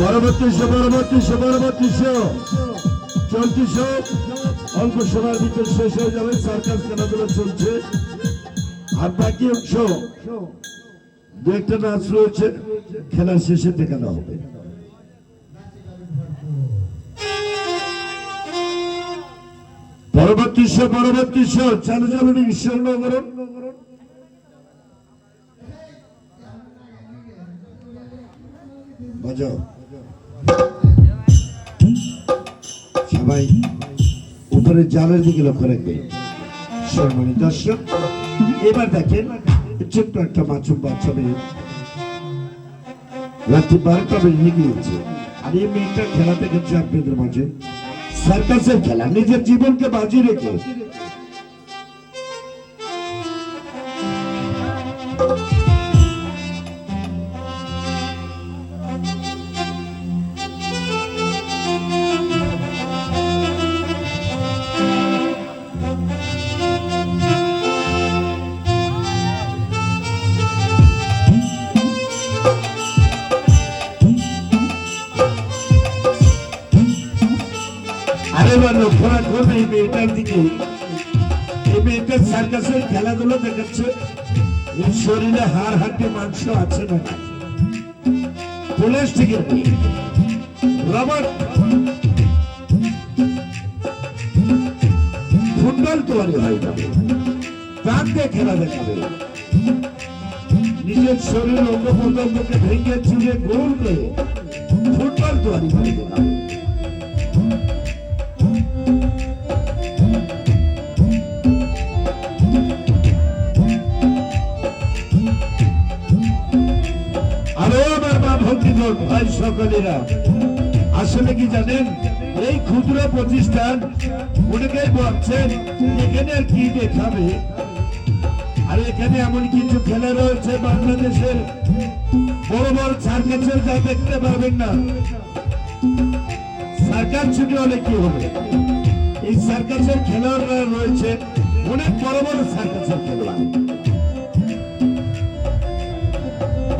পরবর্তীশো পরবর্তীশো পরবর্তীশো। চলতিশো। অল্প সময়ের শেষ হয়ে যাবে, সার্কাস চলছে। আর বাকি অংশ, দু একটা নাচ রয়েছে খেলার শেষে দেখানো হবে। পরবর্তীশো পরবর্তীশো চালু চালু ঈশ্বরনগর সবাই উপরে জালের দিকে লক্ষ্য রাখবে। সম্মানিত দর্শক, এবার দেখেন ছোট্ট একটা মাছুম বাচ্চা রাত্রি বারোটা বেজে গিয়েছে আর এই মেয়েটা খেলা দেখেছে আপনাদের মাঝে। সার্কাসের খেলা, নিজের জীবনকে বাজি রেখে। আরেবার লক্ষ্য রাখুন এই মেয়েটার দিকে। এই মেয়েটার সার্কাসের খেলাধুলো দেখাচ্ছে এর শরীরে হাড় হাড্ডি মাংস আছে না প্লাস্টিকের মেয়ে রবার ফুটবল তৈরি হয়ে যাবে। দিয়ে খেলা দেখাবে। নিজের শরীর অঙ্গ প্রত্যঙ্গকে ভেঙে চুলে গোল করে ফুটবল তৈরি করে দেখাবে আরও আমার মা ভাই সকলেরা। আসলে কি জানেন? এই ক্ষুদ্র প্রতিষ্ঠান অনেকেই বলছেন, এখানে আর কি দেখাবে? আর এখানে এমন কিছু খেলা রয়েছে বাংলাদেশের। বড় বড় সার্কাসের যা দেখতে পারবেন না। সার্কাস ছুটি হলে কি হবে? এই সার্কাসের খেলোয়াড়রা রয়েছে অনেক বড় বড় সার্কাসের খেলোয়াড়।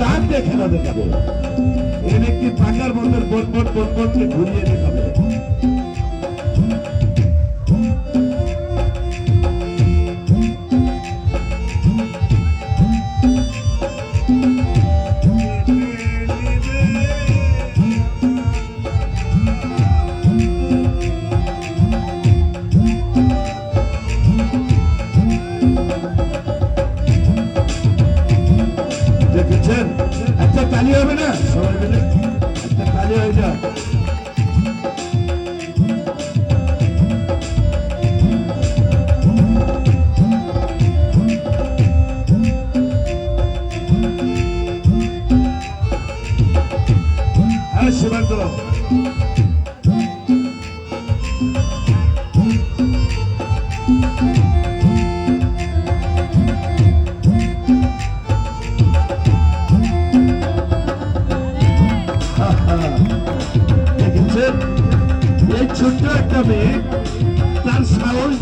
তার দিয়ে খেলা দেখাবে এনে ব্যক্তি থাকার বোট বোট বোট ঘুরিয়ে দেখাবে? একটা তালি হবে না? সবাই মিলে একটা তালি হয়ে সীমান্ত। দেখেছেন এই একটা মেয়ে তার সাহস